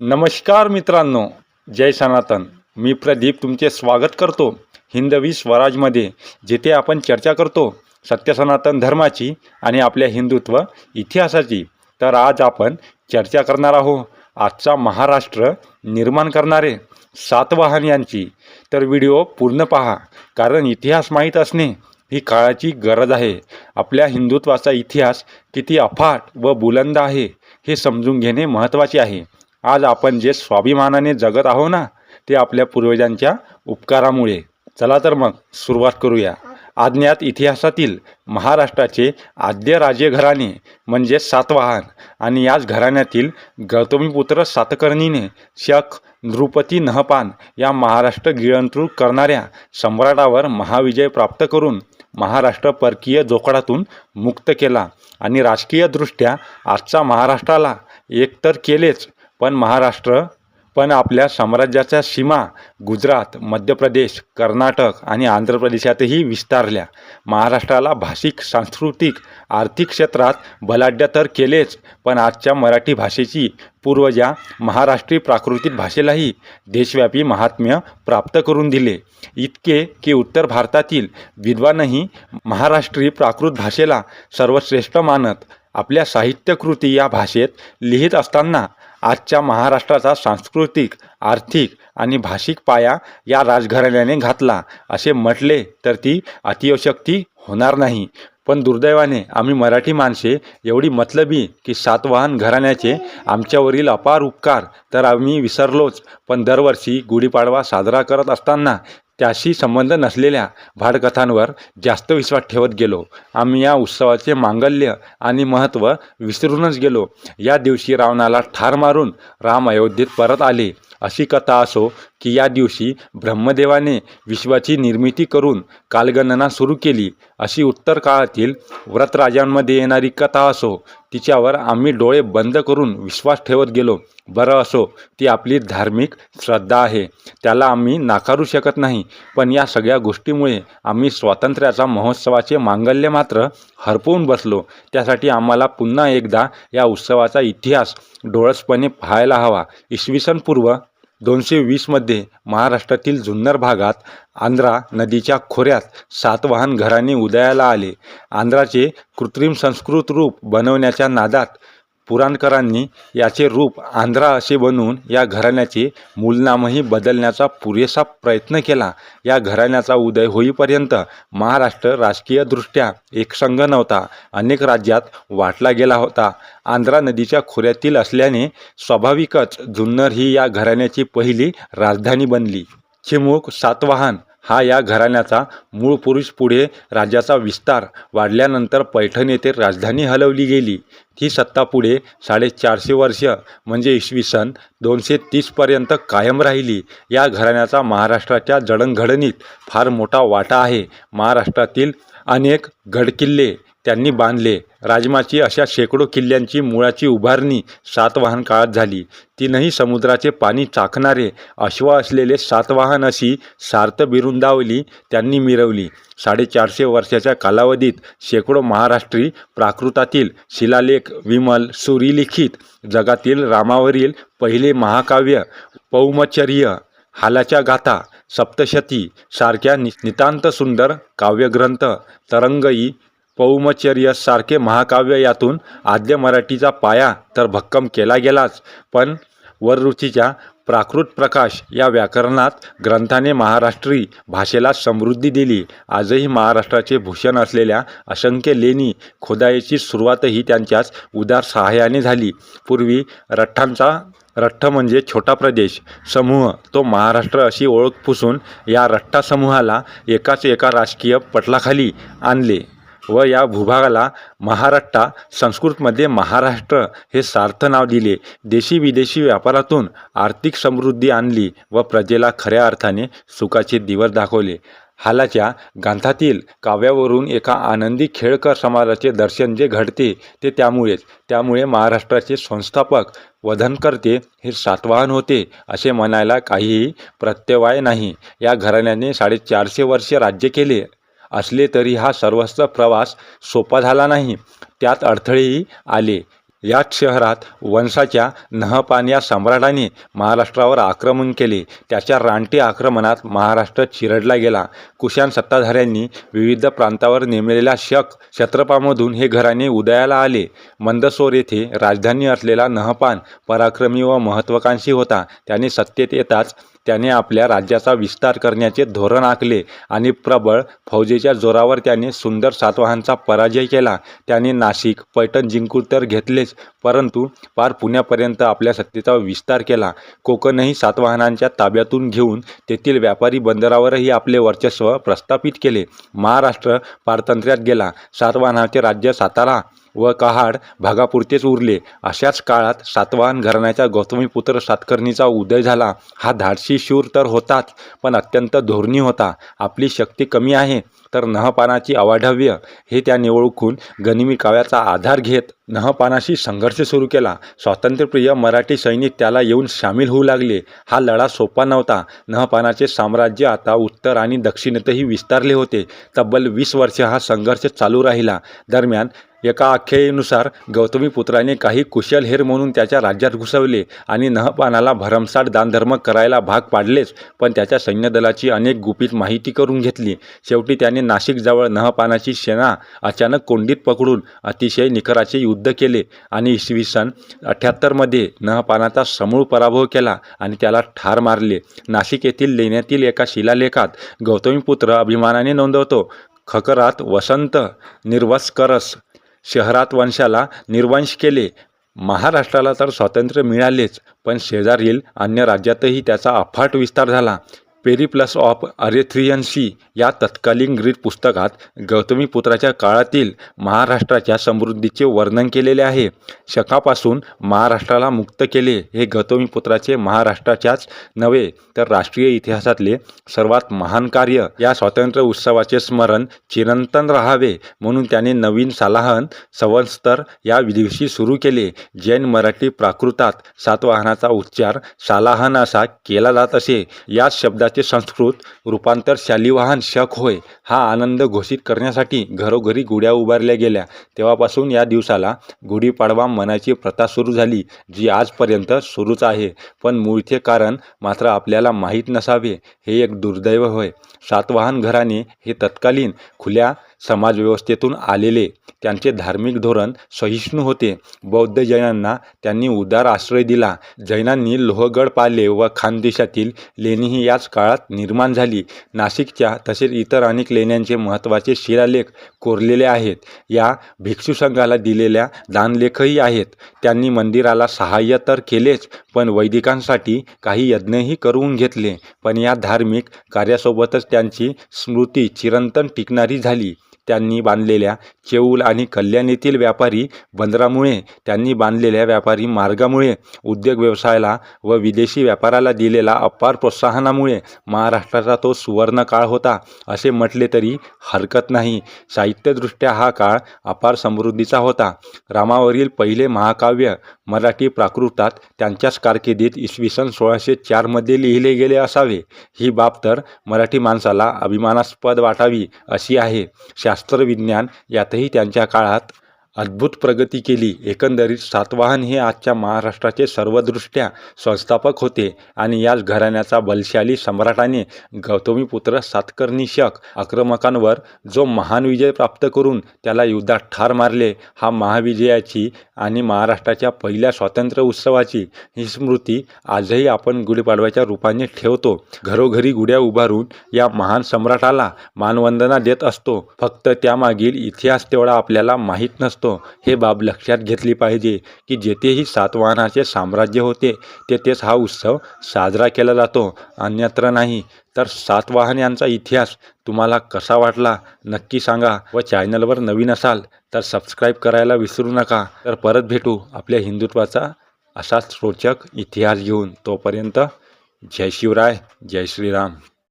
नमस्कार मित्रांनो जय सनातन. मी प्रदीप तुमचे स्वागत करतो हिंदवी स्वराजमध्ये जिथे आपण चर्चा करतो सत्य सनातन धर्माची आणि आपल्या हिंदुत्व इतिहासाची. तर आज आपण चर्चा करणार आहोत आजचा महाराष्ट्र निर्माण करणारे सातवाहन यांची. तर व्हिडिओ पूर्ण पहा कारण इतिहास माहीत असणे ही काळाची गरज आहे. आपल्या हिंदुत्वाचा इतिहास किती अफाट व बुलंद आहे हे समजून घेणे महत्त्वाचे आहे. आज आपण जे स्वाभिमानाने जगत आहो ना ते आपल्या पूर्वजांच्या उपकारामुळे. चला तर मग सुरुवात करूया. आज्ञात इतिहासातील महाराष्ट्राचे आद्य राजे घराणे म्हणजे सातवाहन आणि याच घराण्यातील गौतमीपुत्र सातकर्णीने शक नृपती नहपान या महाराष्ट्र गिळंतृ करणाऱ्या सम्राटावर महाविजय प्राप्त करून महाराष्ट्र परकीय जोखडातून मुक्त केला आणि राजकीयदृष्ट्या आजचा महाराष्ट्राला एकतर केलेच पण महाराष्ट्र पण आपल्या साम्राज्याच्या सीमा गुजरात मध्य प्रदेश कर्नाटक आणि आंध्र प्रदेशातही विस्तारल्या. महाराष्ट्राला भाषिक सांस्कृतिक आर्थिक क्षेत्रात बलाढ्य तर केलेच पण आजच्या मराठी भाषेची पूर्वजा महाराष्ट्री प्राकृतिक भाषेलाही देशव्यापी महात्म्य प्राप्त करून दिले. इतके की उत्तर भारतातील विद्वानही महाराष्ट्री प्राकृत भाषेला सर्वश्रेष्ठ मानत आपल्या साहित्यकृती या भाषेत लिहित असताना आजच्या महाराष्ट्राचा सांस्कृतिक आर्थिक आणि भाषिक पाया या राजघराण्याने घातला. असे म्हटले तर ती अतिशयोक्ती होणार नाही. पण दुर्दैवाने आम्ही मराठी माणसे एवढी मतलबी की सातवाहन घराण्याचे आमच्यावरील अपार उपकार तर आम्ही विसरलोच. पण दरवर्षी गुढीपाडवा साजरा करत असताना त्याशी संबंध नसलेल्या भाडकथांवर जास्त विश्वास ठेवत गेलो. आम्ही या उत्सवाचे मांगल्य आणि महत्त्व विसरूनच गेलो. या दिवशी रावणाला ठार मारून राम अयोध्येत परत आले. अशी कथा असो की या दिवशी ब्रह्मदेवाने विश्वाची निर्मिती करून कालगणना सुरू केली. अशी उत्तर काळातील व्रतराजांमध्ये येणारी कथा असो तिच्यावर आम्ही डोळे बंद करून विश्वास ठेवत गेलो. बरं असो ती आपली धार्मिक श्रद्धा आहे. त्याला आम्ही नाकारू शकत नाही. पण या सगळ्या गोष्टीमुळे आम्ही स्वातंत्र्याचा महोत्सवाचे मांगल्य मात्र हरपवून बसलो. त्यासाठी आम्हाला पुन्हा एकदा या उत्सवाचा इतिहास डोळसपणे पाहायला हवा. इसवी सन पूर्व दोनशे वीसमध्ये महाराष्ट्रातील जुन्नर भागात आंध्रा नदीच्या खोऱ्यात सातवाहन घराणे उदयाला आले. आंध्राचे कृत्रिम संस्कृत रूप बनवण्याच्या नादात पुराणकरांनी याचे रूप आंध्रा असे बनवून या घराण्याचे मूलनामही बदलण्याचा पुरेसा प्रयत्न केला. या घराण्याचा उदय होईपर्यंत महाराष्ट्र राजकीयदृष्ट्या एकसंघ नव्हता. अनेक राज्यात वाटला गेला होता. आंध्रा नदीच्या खोऱ्यातील असल्याने स्वाभाविकच जुन्नर ही या घराण्याची पहिली राजधानी बनली. चिमूक सातवाहन हा या घराण्याचा मूळ पुरुष पुढे राज्याचा विस्तार वाढल्यानंतर पैठण येथे राजधानी हलवली गेली. ही सत्ता पुढे साडेचारशे वर्ष म्हणजे इसवी सन दोनशे तीसपर्यंत कायम राहिली. या घराण्याचा महाराष्ट्राच्या जडणघडणीत फार मोठा वाटा आहे. महाराष्ट्रातील अनेक गडकिल्ले त्यांनी बांधले. राजमाची अशा शेकडो किल्ल्यांची मुळाची उभारणी सातवाहन काळात झाली. तीनही समुद्राचे पाणी चाखणारे अश्वा असलेले सातवाहन अशी सार्थ बिरुंदावली त्यांनी मिरवली. साडेचारशे वर्षाच्या कालावधीत शेकडो महाराष्ट्री प्राकृतातील शिलालेख विमल सुरिलिखित जगातील रामावरील पहिले महाकाव्य पौमचर्य हालाच्या गाथा सप्तशती सारख्या नि नितांत सुंदर काव्यग्रंथ तरंगई पौमचर्य सारखे महाकाव्य यातून आद्य मराठीचा पाया तर भक्कम केला गेलाच. पण वररुचीच्या प्राकृत प्रकाश या व्याकरणात ग्रंथाने महाराष्ट्री भाषेला समृद्धी दिली. आजही महाराष्ट्राचे भूषण असलेल्या असंख्य लेणी खोदाईची सुरुवातही त्यांच्याच उदार सहाय्याने झाली. पूर्वी रठ्ठांचा रठ्ठ म्हणजे छोटा प्रदेश. समूह तो महाराष्ट्र अशी ओळख पुसून या रठ्ठा समूहाला एकाच एका राजकीय पटलाखाली आणले. व या भूभागाला महाराष्ट्रा संस्कृतमध्ये महाराष्ट्र हे सार्थ नाव दिले. देशी विदेशी व्यापारातून आर्थिक समृद्धी आणली व प्रजेला खऱ्या अर्थाने सुखाचे दिवस दाखवले. हालाच्या ग्रंथातील काव्यावरून एका आनंदी खेळकर समाजाचे दर्शन जे घडते ते त्यामुळेच. त्यामुळे महाराष्ट्राचे संस्थापक वधनकर्ते हे सातवाहन होते असे म्हणायला काहीही प्रत्यवाय नाही. या घराण्याने साडेचारशे वर्षे राज्य केले. असले तरी हा सर्वस्व प्रवास सोपा झाला नाही. त्यात अडथळेही आले. याच शहरात वंशाच्या नहपान या सम्राटाने महाराष्ट्रावर आक्रमण केले. त्याच्या रानटी आक्रमणात महाराष्ट्र चिरडला गेला. कुशाण सत्ताधाऱ्यांनी विविध प्रांतावर नेमलेल्या शक क्षत्रपामधून हे घराणे उदयाला आले. मंदसोर येथे राजधानी असलेला नहपान पराक्रमी व महत्त्वाकांक्षी होता. त्याने सत्तेत येताच त्याने आपल्या राज्याचा विस्तार करण्याचे धोरण आखले आणि प्रबळ फौजेच्या जोरावर त्याने सुंदर सातवाहनचा पराजय केला. त्याने नाशिक पैठण जिंकून तर घेतलेच परंतु पार पुण्यापर्यंत आपल्या सत्तेचा विस्तार केला. कोकणही सातवाहनांच्या ताब्यातून घेऊन तेथील व्यापारी बंदरावरही आपले वर्चस्व प्रस्थापित केले. महाराष्ट्र पारतंत्र्यात गेला. सातवाहनाचे राज्य सातारा व कहाड भागापुरतेच उरले. अशाच काळात सातवाहन घराण्याचा गौतमीपुत्र सातकर्णीचा उदय झाला. हा धाडशी शूर तर होताच पण अत्यंत धोरणी होता. आपली शक्ती कमी आहे तर नहपानाची अवाढव्य हे त्याने ओळखून गनिमी काव्याचा आधार घेत नहपानाशी संघर्ष सुरू केला. स्वातंत्र्यप्रिय मराठी सैनिक त्याला येऊन सामील होऊ लागले. हा लढा सोपा नव्हता. नहपानाचे साम्राज्य आता उत्तर आणि दक्षिणेतही विस्तारले होते. तब्बल वीस वर्ष हा संघर्ष चालू राहिला. दरम्यान एका आख्यायीनुसार गौतमीपुत्राने काही कुशल हेर म्हणून त्याच्या राज्यात घुसवले आणि नहपानाला भरमसाठ दानधर्म करायला भाग पाडलेच पण त्याच्या सैन्यदलाची अनेक गुपित माहिती करून घेतली. शेवटी त्याने नाशिकजवळ नहपानाची सेना अचानक कोंडीत पकडून अतिशय निकराचे युद्ध केले आणि इसवी सन अठ्ठ्याहत्तरमध्ये नहपानाचा समूळ पराभव केला आणि त्याला ठार मारले. नाशिक येथील लेण्यातील एका शिलालेखात गौतमीपुत्र अभिमानाने नोंदवतो खकरात वसंत निर्वस्करस शहरात वंशाला निर्वंश केले. महाराष्ट्राला तर स्वातंत्र्य मिळालेच पण शेजारील अन्य राज्यातही त्याचा अफाट विस्तार झाला. पेरिप्लस ऑफ अरेथ्रियन्सी या तत्कालीन ग्रीक पुस्तकात गौतमीपुत्राच्या काळातील महाराष्ट्राच्या समृद्धीचे वर्णन केलेले आहे. शकापासून महाराष्ट्राला मुक्त केले हे गौतमीपुत्राचे महाराष्ट्राच्याच नव्हे तर राष्ट्रीय इतिहासातले सर्वात महान कार्य या स्वातंत्र्य उत्सवाचे स्मरण चिरंतन राहावे म्हणून त्याने नवीन सालाहन संवत्सर या दिवशी सुरू केले जैन मराठी प्राकृतात सातवाहनाचा उच्चार सालाहन असा केला जात असे. याच भारताचे संस्कृत रूपांतर शालिवाहन शक होय हा आनंद घोषित करण्यासाठी घरोघरी गुढ्या उभारल्या गेल्या. तेव्हापासून या दिवसाला गुढीपाडवा मनाची प्रथा सुरू झाली जी आजपर्यंत सुरूच आहे. पण मूळचे कारण मात्र आपल्याला माहीत नसावे हे एक दुर्दैव होय. सातवाहन घराणे हे तत्कालीन खुल्या समाजव्यवस्थेतून आलेले त्यांचे धार्मिक धोरण सहिष्णू होते. बौद्ध जैनांना त्यांनी उदार आश्रय दिला. जैनांनी लोहगड पाले व खानदेशातील लेणीही याच काळात निर्माण झाली. नाशिकच्या तसेच इतर अनेक लेण्यांचे महत्त्वाचे शिलालेख कोरलेले आहेत. या भिक्षू संघाला दिलेल्या दानलेखही आहेत. त्यांनी मंदिराला सहाय्य तर केलेच पण वैदिकांसाठी काही यज्ञही करून घेतले. पण या धार्मिक कार्यासोबतच त्यांची स्मृती चिरंतन टिकणारी झाली. त्यांनी बांधलेल्या चेऊल आणि कल्याण येथील व्यापारी बंदरामुळे त्यांनी बांधलेल्या व्यापारी मार्गामुळे उद्योग व्यवसायाला व विदेशी व्यापाराला दिलेला अपार प्रोत्साहनामुळे महाराष्ट्राचा तो सुवर्ण काळ होता असे म्हटले तरी हरकत नाही. साहित्यदृष्ट्या हा काळ अपार समृद्धीचा होता. रामावरील पहिले महाकाव्य मराठी प्राकृतात त्यांच्याच कारकिर्दीत इसवी सन सोळाशे चारमध्ये लिहिले गेले असावे. ही बाब तर मराठी माणसाला अभिमानास्पद वाटावी अशी आहे. शास्त्रविज्ञान यातही त्यांच्या काळात अद्भुत प्रगती केली. एकंदरीत सातवाहन हे आजच्या महाराष्ट्राचे सर्वदृष्ट्या संस्थापक होते आणि याच घराण्याचा बलशाली सम्राटाने गौतमीपुत्र सातकर्णीशक आक्रमकांवर जो महान विजय प्राप्त करून त्याला युद्धात ठार मारले हा महाविजयाची आणि महाराष्ट्राच्या पहिल्या स्वातंत्र्य उत्सवाची ही स्मृती आजही आपण गुढीपाडव्याच्या रूपाने ठेवतो. घरोघरी गुढ्या उभारून या महान सम्राटाला मानवंदना देत असतो. फक्त त्यामागील इतिहास तेवढा आपल्याला माहीत नसतो. हे बाब लक्षात घेतली पाहिजे की जेथेही सातवाहनाचे साम्राज्य होते तेथेच हा उत्सव साजरा केला जातो. अन्यत्र नाही. तर सातवाहन यांचा इतिहास तुम्हाला कसा वाटला नक्की सांगा व चॅनलवर नवीन असाल तर सबस्क्राईब करायला विसरू नका. तर परत भेटू आपल्या हिंदुत्वाचा असाच रोचक इतिहास घेऊन. तोपर्यंत जय शिवराय जय श्रीराम.